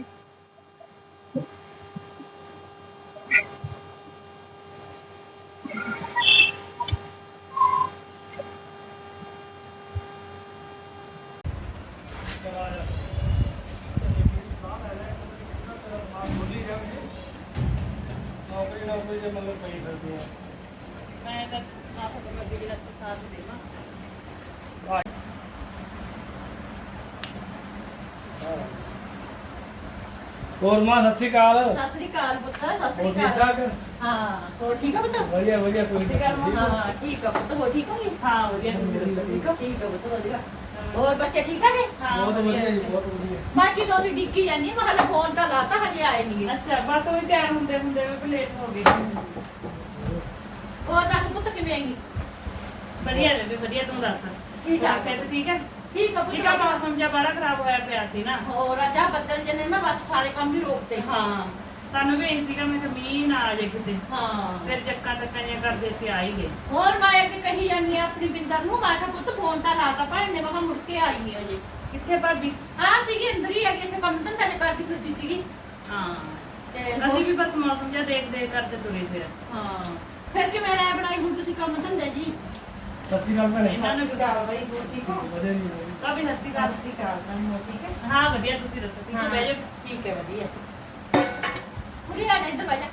ਮੈਂ ਤਾਂ ਆਪ ਮਰਜ਼ੀ ਦੇ ਸਾਥ ਦੇਵਾਂ ਹੋਰ ਮਾਂ ਸਤਿ ਸ਼੍ਰੀ ਅਕਾਲ। ਸਤਿ ਸ੍ਰੀ ਅਕਾਲ ਪੁੱਤ ਸਤਿ ਸ੍ਰੀ ਹੋਰ ਠੀਕ ਅਕਾਲ। ਠਾਕ? ਹਾਂ ਹੋਰ ਠੀਕ ਆ ਪੁੱਤ? ਵਧੀਆ ਵਧੀਆ ਕੋਈ ਹਾਂ? ਠੀਕ ਆ ਪੁੱਤ ਹੋ ਠੀਕ ਹੋਗੀ? ਹਾਂ ਵਧੀਆ ਤੁਸੀਂ ਦੱਸੋ ਠੀਕ ਹੋ? ਠੀਕ ਆ ਪੁੱਤ ਵਧੀਆ। ਹੋਰ ਬੱਚੇ ਠੀਕ ਆ ਨੇ ਬਹੁਤ ਵਧੀਆ ਜੀ ਬਹੁਤ ਵਧੀਆ। ਮੈਂ ਕਿ ਤੋਂ ਡਿੱਕੀ ਜਾਂਦੀ ਮੈਂ ਹਲੇ ਫੋਨ ਤਾਂ ਲਾਤਾ ਹਜੇ ਆਏ ਨਹੀਂ ਅੱਛਾ ਬਸ ਉਹ ਤਿਆਰ ਹੁੰਦੇ ਹੁੰਦੇ ਵੀ ਲੇਟ ਹੋ ਗਏ। ਹੋਰ ਦੱਸ ਪੁੱਤ ਕਿਵੇਂ ਆਈ ਵਧੀਆ ਲੱਗੇ ਵਧੀਆ ਤੂੰ ਦੱਸ। ਠੀਕ ਠਾਕ ਸਿਹਤ ਠੀਕ ਹੈ? ਠੀਕ ਆ ਪੁੱਤ ਠੀਕ ਆ ਮੌਸਮ ਜਿਹਾ ਬੜਾ ਖਰਾਬ ਹੋਇਆ ਪਿਆ ਸੀ ਨਾ। ਹੋਰ ਅਜਾ ਬੱਦਲ ਜਨੇ ਨਾ ਬਸ ਸਾਰੇ ਕੰਮ ਹੀ ਰੋਕਤੇ। ਹਾਂ ਸਾਨੂੰ ਵੀ ਇਹੀ ਸੀਗਾ ਮੈਂ ਕਿ ਮੀਂਹ ਨਾ ਆ ਜਾਏ ਕਿਤੇ। ਹਾਂ। ਫਿਰ ਜੱਕਾਂ ਟੱਕਾਂ ਜਿਹੀਆਂ ਕਰਦੇ ਸੀ ਆ ਹੀ ਗਏ। ਹੋਰ ਮੈਂ ਅੱਗੇ ਕਹੀ ਜਾਂਦੀ ਆ ਆਪਣੀ ਬਿੰਦਰ ਨੂੰ? ਮੈਂ ਕਿਹਾ ਪੁੱਤ ਫੋਨ ਤਾਂ ਲਾਤਾ ਭੈਣ ਨੇ ਮੈਂ ਕਿਹਾ ਮੁੜ ਕੇ ਆਈ ਨਹੀਂ ਅਜੇ ਕਿੱਥੇ ਭਾਬੀ? ਆ ਸੀਗੀ ਅੰਦਰ ਹੀ ਆ ਕੇ ਇੱਥੇ ਕੰਮ ਧੰਦਾ ਨੇ ਕਰਦੀ ਫਿਰਦੀ ਸੀਗੀ। ਹਾਂ। ਤੇ ਅਸੀਂ ਵੀ ਬਸ ਮੌਸਮ ਜਿਹਾ ਦੇਖ ਦੇਖ ਕਰਦੇ ਤੁਰੇ ਫਿਰ। ਹਾਂ। ਫਿਰ ਕਿ ਮੇਰਾ ਬਣਾਈ? ਹੁਣ ਤੁਸੀਂ ਕੰਮ ਧੰਦੇ ਜੀ। ਸਤਿ ਸ਼੍ਰੀ ਅਕਾਲ ਭੈਣੇ। ਇਹਨਾਂ ਨੂੰ ਗਾਲ ਬਈ ਹੋਰ ਠੀਕ ਹੋ? ਵਧੀਆ ਜੀ ਵਧੀਆ। ਭਾਬੀ ਸਤਿ ਸ਼੍ਰੀ ਅਕਾਲ। ਸਤਿ ਸ੍ਰੀ ਅਕਾਲ ਮੈਮ ਹੋਰ ਠੀਕ ਹੈ? ਹਾਂ ਵਧੀਆ ਤੁਸੀਂ ਦੱਸੋ ਠੀਕ ਹੋ? ਬਹਿ ਜਾਓ। ਠੀਕ ਹੈ ਵਧੀਆ। ਮੁੜੀ ਆ ਜਾ ਇੱਧਰ ਬਹਿ ਜਾ।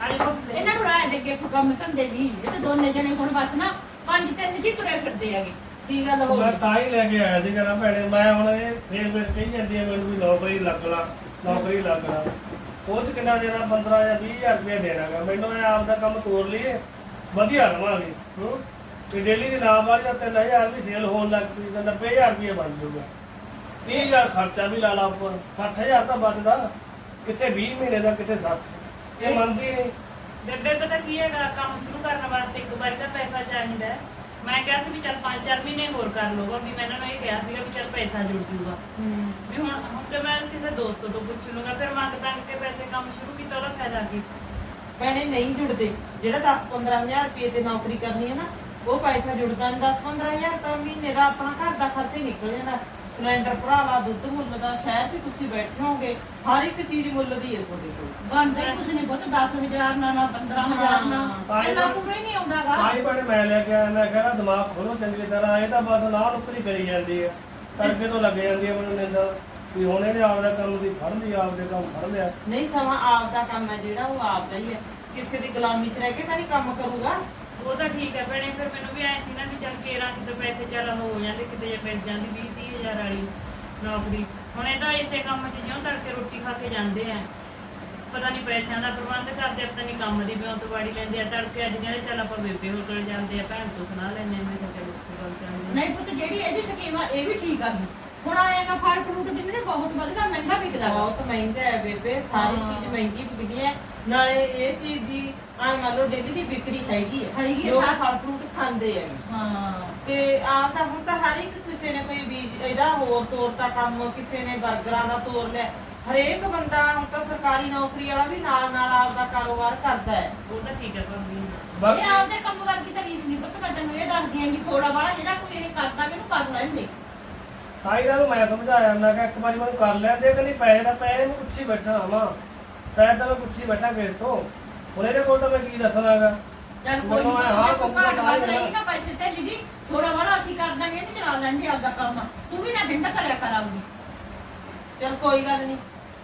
ਆ ਜਾਓ ਭਾਬੀ ਲੈ ਇਹਨਾਂ ਨੂੰ ਰਾਹ ਦੇ ਅੱਗੇ ਕੋਈ ਕੰਮ ਧੰਦੇ ਜੀ। ਇਹ ਤਾਂ ਦੋਨੇ ਜਣੇ ਹੁਣ ਬਸ ਨਾ ਪੰਜ ਤਿੰਨ ਜੀ ਤੁਰੇ ਫਿਰਦੇ ਹੈਗੇ। ਕੀ ਗੱਲ ਹੋ ਮੈਂ ਗਈ ਤਾਂ ਹੀ ਲੈ ਕੇ ਆਇਆ ਸੀ ਕਹਿੰਦਾ ਭੈਣੇ ਮੈਂ ਹੁਣ ਇਹ ਫੇਰ ਫੇਰ ਕਹੀ ਜਾਂਦੀ ਹੈ ਮੈਨੂੰ ਵੀ ਨੌਕਰੀ ਲੱਗ ਲਾ ਨੌਕਰੀ ਲੱਗ ਲਾ। ਉਹ ਚ ਕਿੰਨਾ ਦੇਣਾ 15 ਜਾਂ 20000 ਰੁਪਏ ਦੇਣਾਗਾ ਮੈਨੂੰ ਇਹ ਆਪ ਦਾ ਕੰਮ ਤੋਰ ਲਈਏ, ਵਧੀਆ ਰਵਾਂਗੇ, ਹੂੰ? ਤੇ ਡੇਲੀ ਦੀ ਨਾਮ ਵਾਲੀ ਦਾ 3000 ਵੀ ਸੇਲ ਹੋਣ ਲੱਗ ਪਈ, ਤਾਂ 90000 ਰੁਪਏ ਬਣ ਜੂਗਾ 30000 ਖਰਚਾ ਵੀ ਲਾ ਲਾ ਉੱਪਰ 60000 ਤਾਂ ਬਚਦਾ। ਕਿੱਥੇ 20 ਮਹੀਨੇ ਦਾ, ਕਿੱਥੇ 60 ਇਹ ਮੰਨਦੀ ਨਹੀਂ। ਬੇਬੇ, ਪਤਾ ਕੀ ਹੈਗਾ? ਕੰਮ ਸ਼ੁਰੂ ਕਰਨ ਵਾਸਤੇ ਇੱਕ ਵਾਰੀ ਤਾਂ ਪੈਸਾ ਚਾਹੀਦਾ ਹੈ। ਮੈਂ ਕਿਹਾ ਸੀ ਵੀ ਚੱਲ 5-4 ਮਹੀਨੇ ਹੋਰ ਕਰ ਲਊਗਾ ਵੀ ਮੈਂ ਇਹਨਾਂ ਨੂੰ ਇਹ ਕਿਹਾ ਸੀਗਾ ਵੀ ਚੱਲ ਪੈਸਾ ਜੁੜ ਜੂਗਾ। ਵੀ ਹੁਣ ਹੁਣ ਤੇ ਮੈਂ ਕਿਸੇ ਦੋਸਤ ਤੋਂ ਪੁੱਛ ਲੂੰਗਾ ਫਿਰ ਮੰਗ ਤੰਗ ਕੇ ਪੈਸੇ ਕੰਮ ਸ਼ੁਰੂ ਕੀਤਾ ਉਹਦਾ ਫਾਇਦਾ ਕੀ? ਭੈਣੇ ਨਹੀਂ ਜੁੜਦੇ। ਜਿਹੜਾ 10-15000 ਰੁਪਏ ਤੇ ਨੌਕਰੀ ਕਰਨੀ ਹੈ ਨਾ ਉਹ ਪੈਸਾ ਜੁੜਦਾ ਨਹੀਂ 10-15000 ਤਾਂ ਮਹੀਨੇ ਦਾ ਆਪਣਾ ਘਰ ਦਾ ਖਰਚਾ ਹੀ ਨਿਕਲ ਜਾਂਦਾ। ਸਿਲੰਡਰ ਭਰਾ ਲਾ ਦੁੱਧ ਮੁੱਲ ਦਾ ਸ਼ਹਿਰ 'ਚ ਤੁਸੀਂ ਬੈਠੇ ਹੋਗੇ ਹਰ ਇੱਕ ਚੀਜ਼ ਮੁੱਲ ਦੀ ਹੈ ਤੁਹਾਡੇ ਕੋਲ। ਬਣਦਾ ਹੀ ਕੁਛ ਨਹੀਂ ਪੁੱਤ 10000 ਨਾ ਨਾ 15000 ਨਾ ਹਾਂ। ਇੰਨਾ ਪੂਰਾ ਹੀ ਨਹੀਂ ਆਉਂਦਾਗਾ। ਆਈ ਬੜੇ ਮੈਂ ਲੈ ਕੇ ਆਇਆ ਮੈਂ ਕਹਿੰਦਾ ਦਿਮਾਗ ਖੋਲੋ ਚੰਗੀ ਤਰ੍ਹਾਂ ਇਹ ਤਾਂ ਬਸ ਨਾ ਨੁਕਰੀ ਕਰੀ ਜਾਂਦੀ ਹੈ। ਤੜਕੇ ਤੋਂ ਲੱਗ ਜਾਂਦੀ ਹੈ ਮੈਨੂੰ ਨਿੰਦਰ ਵੀ ਹੁਣ ਇਹਨੇ ਆਪਦਾ ਕੰਮ ਦੀ ਫੜ ਲਈ ਆਪਦੇ ਕੰਮ ਫੜ ਲਿਆ। ਨਹੀਂ ਸਮਾਂ ਆਪ ਦਾ ਕੰਮ ਹੈ ਜਿਹੜਾ ਉਹ ਆਪ ਦਾ ਹੀ ਹੈ। ਕਿਸੇ ਦੀ ਗੁਲਾਮੀ 'ਚ ਰਹਿ ਕੇ ਤਾਂ ਨਹੀਂ ਕੰਮ ਕਰੂਗਾ। ਉਹ ਤਾਂ ਠੀਕ ਹੈ ਭੈਣੇ ਫਿਰ ਮੈਨੂੰ ਵੀ ਐ ਸੀ ਨਾ ਵੀ ਚੱਲ ਕੇਰਾਂ ਕਿਤੇ ਪੈਸੇ ਚੱਲ ਹੋ ਜਾਂਦੇ ਕਿਤੇ ਜੇ ਮਿਲ ਜਾਂਦੀ 20 ਹਜ਼ਾਰ ਵਾਲੀ ਨੌਕਰੀ। ਹੁਣ ਇਹ ਤਾਂ ਇਸੇ ਕੰਮ 'ਚ ਜਿਉਂ ਤੜਕੇ ਰੋਟੀ ਖਾ ਕੇ ਜਾਂਦੇ ਆ। ਪਤਾ ਨਹੀਂ ਪੈਸਿਆਂ ਦਾ ਪ੍ਰਬੰਧ ਕਰਦੇ ਆ, ਪਤਾ ਨਹੀਂ ਕੰਮ ਦੀ ਬਿਉਂ ਤੋਂ ਵਾੜੀ ਲੈਂਦੇ ਆ। ਤੜਕੇ ਅੱਜ ਕਹਿੰਦੇ ਚੱਲ ਆਪਾਂ ਬੇਬੇ ਹੋ ਕੋਲ ਜਾਂਦੇ ਆ ਭੈਣ ਤੋਂ ਸੁਣਾ ਲੈਂਦੇ ਆ। ਮੈਂ ਕਿਹਾ ਚਲੋ ਉੱਥੇ ਗੱਲ ਕਰਾਂਗੇ ਨਹੀਂ ਪੁੱਤ ਜਿਹੜੀ ਇਹਦੀ ਸਕੀਮ ਆ ਇਹ ਵੀ ਠੀਕ ਆ ਹੁਣ ਆਏਗਾ ਫਲ ਫਰੂਟ ਵੀ ਨੇ ਬਹੁਤ ਵਧਗਾ ਮਹਿੰਗਾ ਵਿਕਦਾ ਗਾ। ਬਹੁਤ ਮਹਿੰਗਾ ਹੈ ਬੇਬੇ ਸਾਰੀ ਹਾਂ। ਚੀਜ਼ ਮਹਿੰਗੀ ਵਿਕਦੀ ਹੈ। ਨਾਲੇ ਇਹ ਚੀਜ਼ ਦੀ ਆ ਮੰਨ ਲਓ ਡੇਲੀ ਦੀ ਵਿਕਰੀ ਹੈਗੀ ਹੈ। ਹੈਗੀ ਹੈ, ਲੋਕ ਸਾ- ਫਲ ਫਰੂਟ ਖਾਂਦੇ ਹੈ। ਹਾਂ। ਤੇ ਆਪ ਤਾਂ ਹੁਣ ਤਾਂ ਹਰ ਇੱਕ ਕਿਸੇ ਨੇ ਕੋਈ ਬੀਜ ਇਹਦਾ ਹੋਰ ਤੋਰਤਾ ਕੰਮ ਕਿਸੇ ਨੇ 버ਗਰਾਂ ਦਾ ਤੋਰ ਲਿਆ। ਹਰੇਕ ਬੰਦਾ ਹੁਣ ਤਾਂ ਸਰਕਾਰੀ ਨੌਕਰੀ ਵਾਲਾ ਵੀ ਨਾਲ ਨਾਲ ਆਪਦਾ ਕਾਰੋਬਾਰ ਕਰਦਾ ਹੈ। ਉਹ ਤਾਂ ਠੀਕ ਹੈ ਭਾਬੀ ਇਹ ਬਾਕੀ ਆਪਦੇ ਕੰਮ ਵਰਗੀ ਤਾਂ ਰੀਸ ਨਹੀਂ ਪੁੱਤ ਮੈਂ ਤੈਨੂੰ ਇਹ ਦੱਸਦੀ ਆਂ ਕਿ ਥੋੜਾ ਬਾਲਾ ਜਿਹੜਾ ਕੋਈ ਇਹ ਕਰਦਾ ਮੈਨੂੰ ਕਰ ਲੈਣ ਦੇ ਤਾਂ ਹੀ ਨੂੰ ਮੈਂ ਸਮਝਾਇਆ ਮੈਂ ਕਿਹਾ ਇੱਕ ਵਾਰੀ ਮੈਨੂੰ ਕਰ ਲਿਆ ਦੇ ਕਹਿੰਦੀ ਪੈਸੇ ਦਾ ਪੈਸੇ ਨੂੰ ਪੁੱਛੀ ਬੈਠਾ ਹਾਂ ਪੈਸੇ ਤਾਂ ਮੈਂ ਪੁੱਛੀ ਬੈਠਾ ਕਿਸ ਤੋਂ। ਹੁਣ ਇਹਦੇ ਕੋਲ ਤਾਂ ਮੈਂ ਕੀ ਦੱਸਣਾਗਾ? ਚੱਲ ਕੋਈ ਨਹੀਂ ਹਾਂ ਕੰਮ ਤਾਂ ਤਾਂ। ਰਹੀ ਨਾ ਪੈਸੇ ਤੇ ਜੀ ਥੋੜਾ ਬਾਲਾ ਅਸੀਂ ਕਰ ਦਾਂਗੇ ਨਹੀਂ ਚਲਾ ਲੈਂਦੇ ਆਪਦਾ ਕੰਮ। ਤੂੰ ਵੀ ਨਾ ਦਿੰਦਾ ਕਰਿਆ ਕਰ ਆਪਦੀ। ਚਲ ਕੋਈ ਗੱਲ ਨਹੀਂ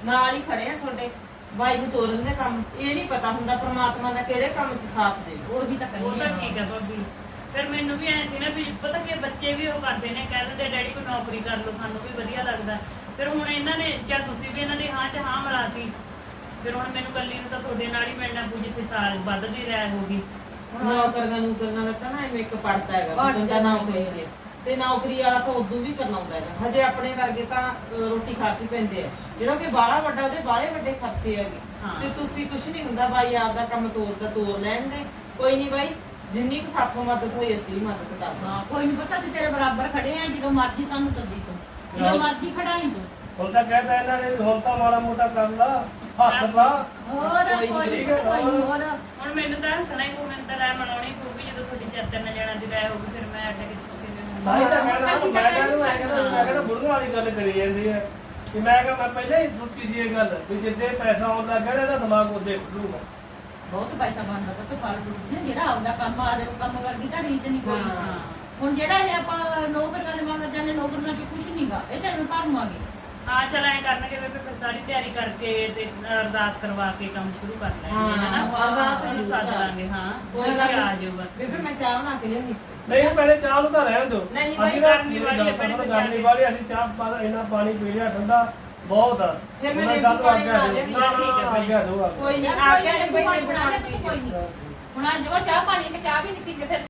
ਨਾਲ ਹੀ ਖੜੇ ਆ ਤੁਹਾਡੇ। ਬਾਈ ਨੂੰ ਤੋਰਨ ਦੇ ਕੰਮ ਇਹ ਨਹੀਂ ਪਤਾ ਹੁੰਦਾ ਪ੍ਰਮਾਤਮਾ ਦਾ ਕਿਹੜੇ ਕੰਮ 'ਚ ਸਾਥ ਦੇ। ਉਹ ਵੀ ਤਾਂ ਉਹ ਕਹਿੰਦੇ ਤਾਂ ਠੀਕ ਹੈ ਭਾਬੀ। ਫਿਰ ਮੈਨੂੰ ਵੀ ਐ ਸੀ ਨਾ ਵੀ ਪਤਾ ਕੀ ਬੱਚੇ ਵੀ ਉਹ ਕਰਦੇ ਨੇ ਕਹਿ ਦਿੰਦੇ ਡੈਡੀ ਕੋਈ ਨੌਕਰੀ ਕਰ ਲਓ ਸਾਨੂੰ ਵੀ ਵਧੀਆ ਲੱਗਦਾ। ਫਿਰ ਹੁਣ ਇਹਨਾਂ ਨੇ ਜਾਂ ਤੁਸੀਂ ਵੀ ਇਹਨਾਂ ਦੀ ਹਾਂ ਚ ਹਾਂ ਮਿਲਾਤੀ। ਫਿਰ ਹੁਣ ਮੈਨੂੰ ਕੱਲੀ ਨੂੰ ਤਾਂ ਤੁਹਾਡੇ ਨਾਲ ਹੀ ਮਿਲਣਾ ਪਊ ਜਿੱਥੇ ਸਾਲ ਵੱਧਦੀ ਰਹਿ ਹੋਗੀ ਹੁਣ ਨੌਕਰੀਆਂ ਨੂਕਰੀਆਂ ਦਾ ਤਾਂ ਨਾ ਐਵੇਂ ਇੱਕ ਪੜਦਾ ਹੈਗਾ ਬੰਦਾ ਨੌਕਰੀ ਕਰੇ ਤੇ ਨੌਕਰੀ ਵਾਲਾ ਤਾਂ ਉਦੋਂ ਵੀ ਕਰਨਾਉਂਦਾ ਹੈਗਾ। ਹਜੇ ਆਪਣੇ ਵਰਗੇ ਤਾਂ ਅਹ, ਰੋਟੀ ਖਾ ਕੇ ਪੈਂਦੇ ਆ। ਜਿਹੜਾ ਕਿ ਬਾਹਲਾ ਵੱਡਾ ਉਹਦੇ ਬਾਹਲੇ ਵੱਡੇ ਖਰਚੇ ਹੈਗੇ। ਹਾਂ। ਤੇ ਤੁਸੀਂ ਕੁਝ ਨਹੀਂ ਹੁੰਦਾ ਬਾਈ ਆਪਦਾ ਕੰਮ ਤੋਰਦਾ ਤੋਰ ਲੈਣ ਦੇ ਕੋਈ ਨਹੀਂ ਬਾਈ ਜਿੰਨੀ ਕੁ ਸਾਥੋਂ ਮਦਦ ਹੋਈ ਅਸੀਂ ਵੀ ਮਦਦ ਕਰਦੇ ਹਾਂ ਕੋਈ ਨਹੀਂ ਪਤਾ ਸੀ ਤੇਰੇ ਬਰਾਬਰ ਖੜੇ ਆ ਜਦੋਂ ਮਰਜ਼ੀ ਸਾਨੂੰ ਸੱਦੀ ਤੂੰ। ਜਦੋਂ ਮਰਜ਼ੀ ਖੜਾਈ ਤੂੰ। ਹੁਣ ਤਾਂ ਕਹਿੰਦਾ ਇਹਨਾਂ ਨੇ ਵੀ ਹੁਣ ਤਾਂ ਮਾੜਾ ਮੋਟਾ ਕਰ ਲਾ ਹੱਸ ਪਾ ਹੋਰ ਕੋਈ ਨੀ, ਕੋਈ ਠੀਕ ਨਹੀਂ ਹੈ, ਕੋਈ ਨੀ, ਹੋਰ। ਹੁਣ ਮੈਨੂੰ ਤਾਂ ਹੱਸਣਾ ਹੀ ਪਊ ਮੈਨੂੰ ਤਾਂ ਰਾਇ ਮਨਾਉਣੀ ਪਊਗੀ ਜਦੋਂ ਤੁਹਾਡੀ ਚਰਚਾ ਨਾਲ ਜਾਣਾ ਦੀ ਰਾਇ ਹੋਊਗੀ ਫਿਰ ਮੈਂ ਅੱਡ ਕੇ ਤੁਸੀਂ ਤਾਂ ਹੀ ਤਾਂ ਕਹਿਣਾ ਮੈਂ ਕਹਿੰਦਾ ਮੈਂ ਕਹਿੰਦਾ ਮੈਂ ਕਹਿੰਦਾ ਬੁੜੀਆਂ ਵਾਲੀ ਗੱਲ ਕਰੀ ਜਾਂਦੀ ਹੈ। ਕਿ ਮੈਂ ਕਿਹਾ ਮੈਂ ਪਹਿਲਾਂ ਹੀ ਸੋਚੀ ਸੀ ਇਹ ਗੱਲ ਵੀ ਜਿੱਦੇ ਪੈਸਾ ਆਉਂਦਾ ਕਿਹੜੇ ਦਾ ਦਿਮਾਗ ਉਹਦੇ ਖੁੱਲੂਗਾ ਬਹੁਤ ਪੈਸਾ ਬਣਦਾ ਪੁੱਤ ਪਰ ਨੇ ਜਿਹੜਾ ਆਪਦਾ ਕੰਮ ਆ ਜਾਵੇ ਕੰਮ ਵਰਗੀ ਤਾਂ ਰੀਸ ਨਹੀਂ ਕੋਈ। ਹਾਂ। ਹੁਣ ਜਿਹੜਾ ਇਹ ਆਪਾਂ ਨੌਕਰੀਆਂ ਦੇ ਮੰਗਦੇ ਜਾਂਦੇ ਨੌਕਰੀਆਂ 'ਚ ਕੁਝ ਨਹੀਂਗਾ ਇਹ ਤਾਂ ਭਰਮਾਂਗੇ ਹਾਂ ਚਲ ਐ ਕਰਨਗੇ ਬੇਬੇ ਫਿਰ ਸਾਰੀ ਤਿਆਰੀ ਕਰਕੇ ਤੇ ਅਰਦਾਸ ਕਰਵਾ ਕੇ ਕੰਮ ਸ਼ੁਰੂ ਕਰ ਲੈਣਗੇ ਹਾਂ, ਹਨਾ? ਅਰਦਾਸ ਉਹਨੂੰ ਜ਼ਰੂਰ ਸੱਦ ਕਰ। ਲਾਂਗੇ ਹਾਂ। ਕੋਈ ਗੱਲ ਆ। ਜਾਓ ਬਸ। ਬੇਬੇ ਮੈਂ ਚਾਹ ਬਣਾ ਕੇ ਲਿਆਉਣੀ ਨਹੀਂ ਪਹਿਲੇ ਚਾਹ ਨੂੰ ਤਾਂ ਰਹਿਣ ਦਿਓ। ਨਹੀਂ ਬਾਈ, ਅਸੀਂ ਨਾ ਗਰਮੀ ਵਾਲੀ ਹੈ, ਪਹਿਲੇ ਗਰਮੀ ਵਾਲੀ ਅਸੀਂ ਚਾਹ ਪਾ ਇੰਨਾ ਪਾਣੀ ਪੀ ਲਿਆ ਠੰਡਾ। ਬਹੁਤ ਆ ਫਿਰ ਮੈਂ ਉਹਨਾਂ ਪਾਣੀ ਆਗਿਆ ਬਣਾ ਦਿਓ। ਲਿਆਉਣੀ ਨਾ, ਆ, ਠੀਕ ਹੈ ਨਾ, ਭਾਈ। ਆਗਿਆ ਦਿਓ, ਆਗਿਆ। ਕੋਈ ਨਹੀਂ ਆ ਕੇ ਨੀ, ਕੋਈ ਬਣਾ ਕੇ ਨੀ। ਹੁਣ ਅੱਜ ਉਹ ਚਾਹ ਪਾਣੀ ਤੇ ਚਾਹ ਵੀ ਨਿਕਲੀ ਫਿਰ